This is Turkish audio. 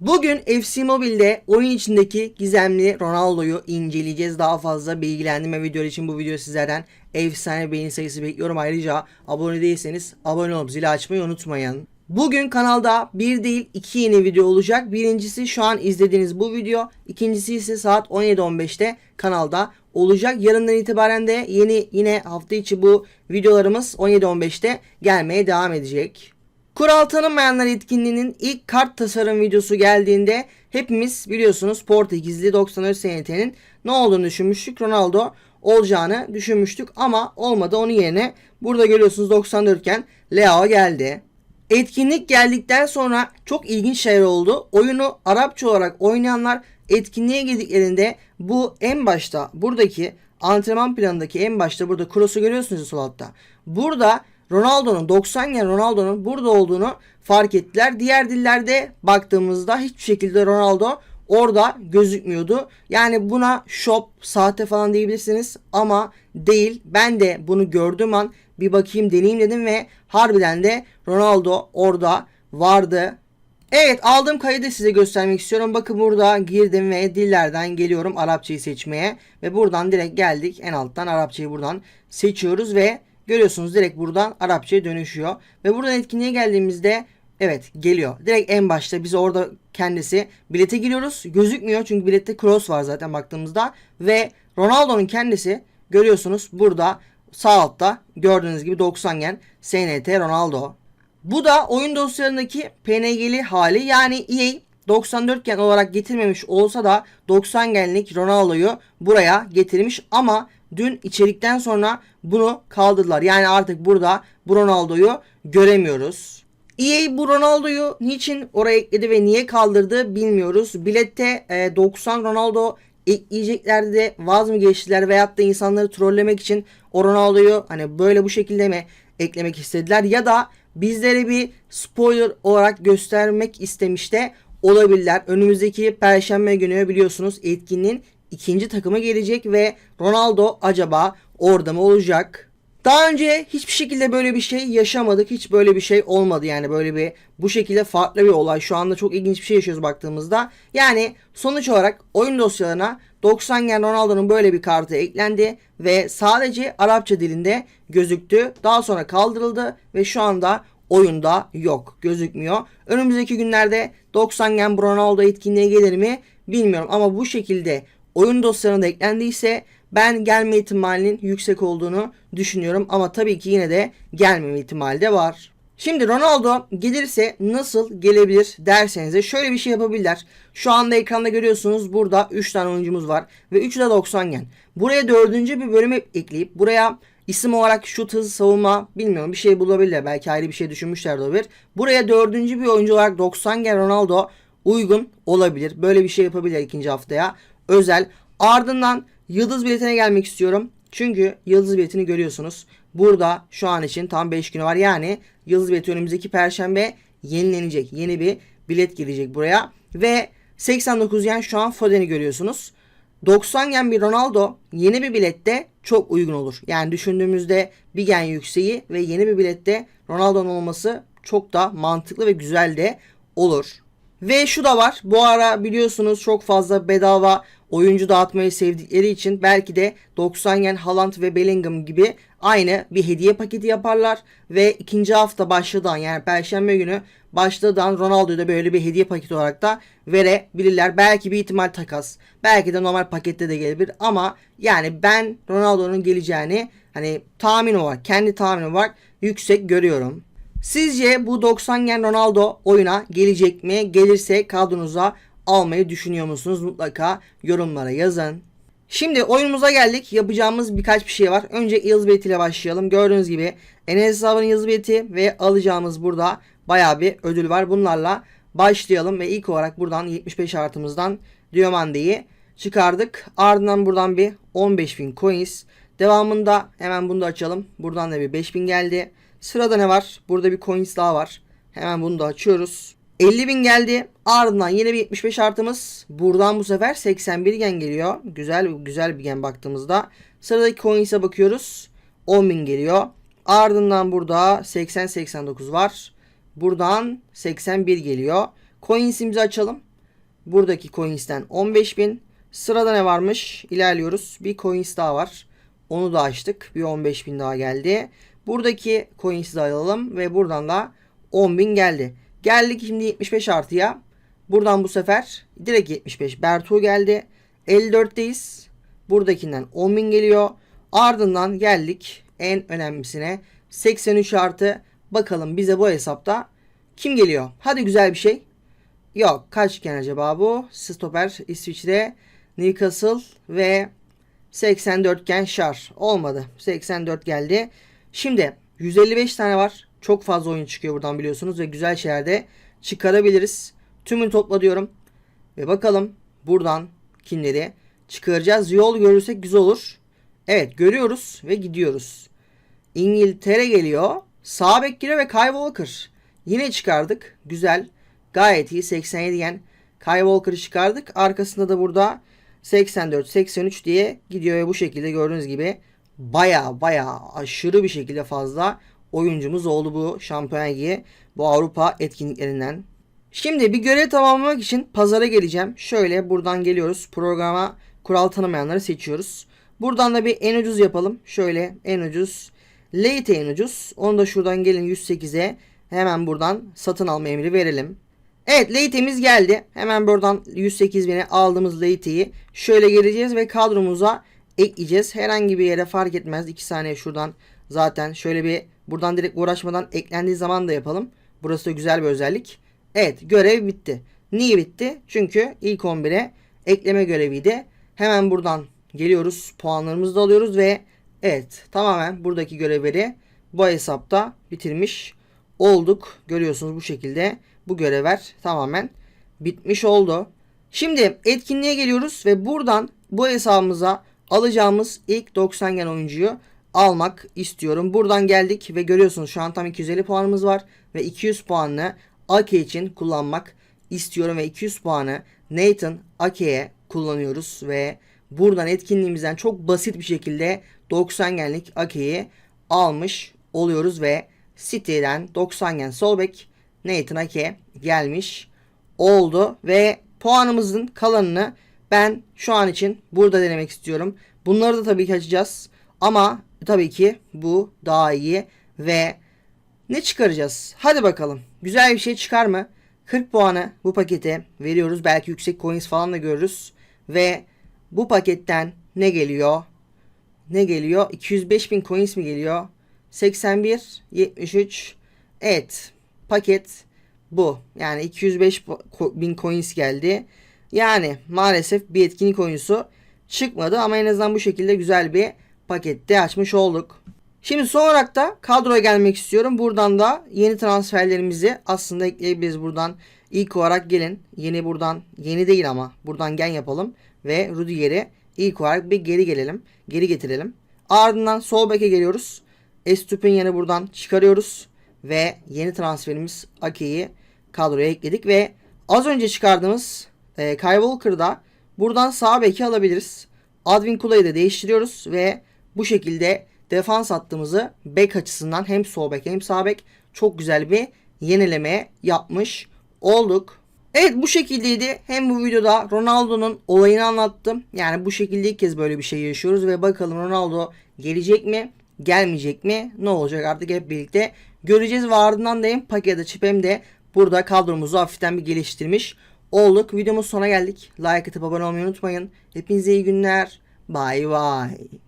Bugün FC Mobile'de oyun içindeki gizemli Ronaldo'yu inceleyeceğiz. Daha fazla bilgilendirme video için bu video sizlerden efsane beğeni sayısı bekliyorum. Ayrıca abone değilseniz abone olup zili açmayı unutmayın. Bugün kanalda bir değil iki yeni video olacak. Birincisi şu an izlediğiniz bu video. İkincisi ise saat 17.15'te kanalda olacak. Yarından itibaren de yeni yine hafta içi bu videolarımız 17.15'te gelmeye devam edecek. Kural tanınmayanlar etkinliğinin ilk kart tasarım videosu geldiğinde hepimiz biliyorsunuz Portekizli 94 SNT'nin ne olduğunu düşünmüştük. Ronaldo olacağını düşünmüştük ama olmadı. Onun yerine burada görüyorsunuz 94 iken Leo geldi. Etkinlik geldikten sonra çok ilginç şeyler oldu. Oyunu Arapça olarak oynayanlar etkinliğe girdiklerinde bu en başta buradaki antrenman planındaki en başta burada cross'u görüyorsunuz sol altta. Burada Ronaldo'nun 90 gen Ronaldo'nun burada olduğunu fark ettiler. Diğer dillerde baktığımızda hiçbir şekilde Ronaldo orada gözükmüyordu. Yani buna shop, sahte falan diyebilirsiniz ama değil. Ben de bunu gördüğüm an bir bakayım deneyeyim dedim ve harbiden de Ronaldo orada vardı. Evet aldığım kaydı size göstermek istiyorum. Bakın burada girdim ve dillerden geliyorum Arapçayı seçmeye. Ve buradan direkt geldik. En alttan Arapçayı buradan seçiyoruz ve görüyorsunuz direkt buradan Arapçaya dönüşüyor. Ve buradan etkinliğe geldiğimizde evet geliyor. Direkt en başta biz orada kendisi bilete giriyoruz. Gözükmüyor çünkü bilette cross var zaten baktığımızda. Ve Ronaldo'nun kendisi görüyorsunuz burada sağ altta gördüğünüz gibi 90 gen SNT Ronaldo. Bu da oyun dosyalarındaki PNG'li hali yani EA 94 gen olarak getirmemiş olsa da 90 genlik Ronaldo'yu buraya getirmiş ama dün içerikten sonra bunu kaldırdılar. Yani artık burada bu Ronaldo'yu göremiyoruz. EA bu Ronaldo'yu niçin oraya ekledi ve niye kaldırdı bilmiyoruz. Bilette e, 90 Ronaldo ekleyeceklerdi de vaz mı geçtiler veyahut da insanları trollemek için o Ronaldo'yu hani böyle bu şekilde mi eklemek istediler ya da bizlere bir spoiler olarak göstermek istemiş de olabilirler. Önümüzdeki perşembe günü biliyorsunuz etkinliğin ikinci takımı gelecek ve Ronaldo acaba orada mı olacak? Daha önce hiçbir şekilde böyle bir şey yaşamadık. Hiç böyle bir şey olmadı yani böyle bir bu şekilde farklı bir olay. Şu anda çok ilginç bir şey yaşıyoruz baktığımızda. Yani sonuç olarak oyun dosyalarına 90 gen Ronaldo'nun böyle bir kartı eklendi ve sadece Arapça dilinde gözüktü. Daha sonra kaldırıldı ve şu anda oyunda yok. Gözükmüyor. Önümüzdeki günlerde 90 gen Ronaldo etkinliğe gelir mi bilmiyorum ama bu şekilde oyun dosyalarına eklendiyse ben gelme ihtimalinin yüksek olduğunu düşünüyorum ama tabii ki yine de gelmeme ihtimali de var. Şimdi Ronaldo gelirse nasıl gelebilir derseniz de şöyle bir şey yapabilirler. Şu anda ekranda görüyorsunuz burada 3 tane oyuncumuz var ve 3'ü de 90 gen. Buraya dördüncü bir bölüm ekleyip buraya isim olarak şut hızı savunma bilmiyorum bir şey bulabilirler. Belki ayrı bir şey düşünmüşler de olabilir. Buraya dördüncü bir oyuncu olarak 90 gen Ronaldo uygun olabilir. Böyle bir şey yapabilir ikinci haftaya. Özel. Ardından Yıldız biletine gelmek istiyorum. Çünkü yıldız biletini görüyorsunuz. Burada şu an için tam 5 günü var. Yani yıldız bileti önümüzdeki perşembe yenilenecek. Yeni bir bilet gelecek buraya. Ve 89 yen şu an Foden'i görüyorsunuz. 90 yen bir Ronaldo yeni bir bilette çok uygun olur. Yani düşündüğümüzde bir gen yükseği ve yeni bir bilette Ronaldo'nun olması çok da mantıklı ve güzel de olur. Ve şu da var. Bu ara biliyorsunuz çok fazla bedava oyuncu dağıtmayı sevdikleri için belki de 90 yen Haaland ve Bellingham gibi aynı bir hediye paketi yaparlar ve ikinci hafta başladan yani perşembe günü başladan Ronaldo'ya da böyle bir hediye paketi olarak da verebilirler. Belki bir ihtimal takas. Belki de normal pakette de gelebilir ama yani ben Ronaldo'nun geleceğini hani tahmin olarak kendi tahminim olarak yüksek görüyorum. Sizce bu 90 gen Ronaldo oyuna gelecek mi? Gelirse kadronuza almayı düşünüyor musunuz? Mutlaka yorumlara yazın. Şimdi oyunumuza geldik. Yapacağımız birkaç bir şey var. Önce yıldız ile başlayalım. Gördüğünüz gibi Enes hesabının yıldız ve alacağımız burada baya bir ödül var. Bunlarla başlayalım ve ilk olarak buradan 75 artımızdan Diomande'yi çıkardık. Ardından buradan bir 15.000 coins. Devamında hemen bunu da açalım. Buradan da bir 5000 geldi. Sırada ne var? Burada bir coins daha var. Hemen bunu da açıyoruz. 50 bin geldi. Ardından yine bir 75 artımız. Buradan bu sefer 81 gen geliyor. Güzel güzel bir gen baktığımızda. Sıradaki coins'e bakıyoruz. 10 bin geliyor. Ardından burada 80-89 var. Buradan 81 geliyor. Coins'imizi açalım. Buradaki coins'ten 15.000. Sırada ne varmış? İlerliyoruz. Bir coins daha var. Onu da açtık. Bir 15.000 daha geldi. Buradaki coins'i de alalım ve buradan da 10.000 geldi. Geldik şimdi 75 artıya. Buradan bu sefer direkt 75 Bertu geldi. 54'teyiz. Buradakinden 10.000 geliyor. Ardından geldik en önemlisine 83 artı. Bakalım bize bu hesapta kim geliyor? Hadi güzel bir şey. Yok kaçken acaba bu? Stoper İsviçre, Newcastle ve 84 iken şar. Olmadı. 84 geldi. Şimdi 155 tane var. Çok fazla oyun çıkıyor buradan biliyorsunuz ve güzel şeyler de çıkarabiliriz. Tümünü topla diyorum. Ve bakalım buradan kimleri çıkaracağız. Yol görürsek güzel olur. Evet görüyoruz ve gidiyoruz. İngiltere geliyor. Sağ bek giriyor ve Kyle Walker. Yine çıkardık. Güzel. Gayet iyi. 87 gen Kyle Walker'ı çıkardık. Arkasında da burada 84, 83 diye gidiyor ve bu şekilde gördüğünüz gibi baya baya aşırı bir şekilde fazla oyuncumuz oldu bu Şampiyon bu Avrupa etkinliklerinden. Şimdi bir görev tamamlamak için pazara geleceğim. Şöyle buradan geliyoruz. Programa kural tanımayanları seçiyoruz. Buradan da bir en ucuz yapalım. Şöyle en ucuz. Late en ucuz. Onu da şuradan gelin 108'e hemen buradan satın alma emri verelim. Evet late'imiz geldi. Hemen buradan 108 bine aldığımız late'i şöyle geleceğiz ve kadromuza ekleyeceğiz. Herhangi bir yere fark etmez. 2 saniye şuradan zaten şöyle bir buradan direkt uğraşmadan eklendiği zaman da yapalım. Burası da güzel bir özellik. Evet görev bitti. Niye bitti? Çünkü ilk 11'e ekleme göreviydi. Hemen buradan geliyoruz. Puanlarımızı da alıyoruz ve evet tamamen buradaki görevleri bu hesapta bitirmiş olduk. Görüyorsunuz bu şekilde bu görevler tamamen bitmiş oldu. Şimdi etkinliğe geliyoruz ve buradan bu hesabımıza alacağımız ilk 90 gen oyuncuyu almak istiyorum. Buradan geldik ve görüyorsunuz şu an tam 250 puanımız var ve 200 puanını Ake için kullanmak istiyorum ve 200 puanı Nathan Ake'ye kullanıyoruz ve buradan etkinliğimizden çok basit bir şekilde 90 genlik Ake'yi almış oluyoruz ve City'den 90 gen sol bek Nathan Ake gelmiş oldu ve puanımızın kalanını ben şu an için burada denemek istiyorum. Bunları da tabii ki açacağız. Ama tabii ki bu daha iyi ve ne çıkaracağız? Hadi bakalım. Güzel bir şey çıkar mı? 40 puanı bu pakete veriyoruz. Belki yüksek coins falan da görürüz. Ve bu paketten ne geliyor? Ne geliyor? 205 bin coins mi geliyor? 81, 73. Evet. Paket bu. Yani 205 bin coins geldi. Yani maalesef bir etkinlik oyuncusu çıkmadı ama en azından bu şekilde güzel bir pakette açmış olduk. Şimdi son olarak da kadroya gelmek istiyorum. Buradan da yeni transferlerimizi aslında ekleyebiliriz buradan. İlk olarak gelin. Yeni buradan yeni değil ama buradan gen yapalım. Ve Rudiger'i ilk olarak bir geri gelelim. Geri getirelim. Ardından sol beke geliyoruz. Estupinyan'ı buradan çıkarıyoruz. Ve yeni transferimiz Ake'yi kadroya ekledik. Ve az önce çıkardığımız e, Kyle Walker'da buradan sağ beki alabiliriz. Advin Kula'yı da değiştiriyoruz. Ve bu şekilde defans hattımızı bek açısından hem sol bek hem sağ bek çok güzel bir yenileme yapmış olduk. Evet bu şekildeydi. Hem bu videoda Ronaldo'nun olayını anlattım. Yani bu şekilde ilk kez böyle bir şey yaşıyoruz ve bakalım Ronaldo gelecek mi? Gelmeyecek mi? Ne olacak artık hep birlikte göreceğiz ve ardından da hem pakete çip hem de burada kadromuzu hafiften bir geliştirmiş olduk. Videomuz sona geldik. Like atıp abone olmayı unutmayın. Hepinize iyi günler. Bye bye.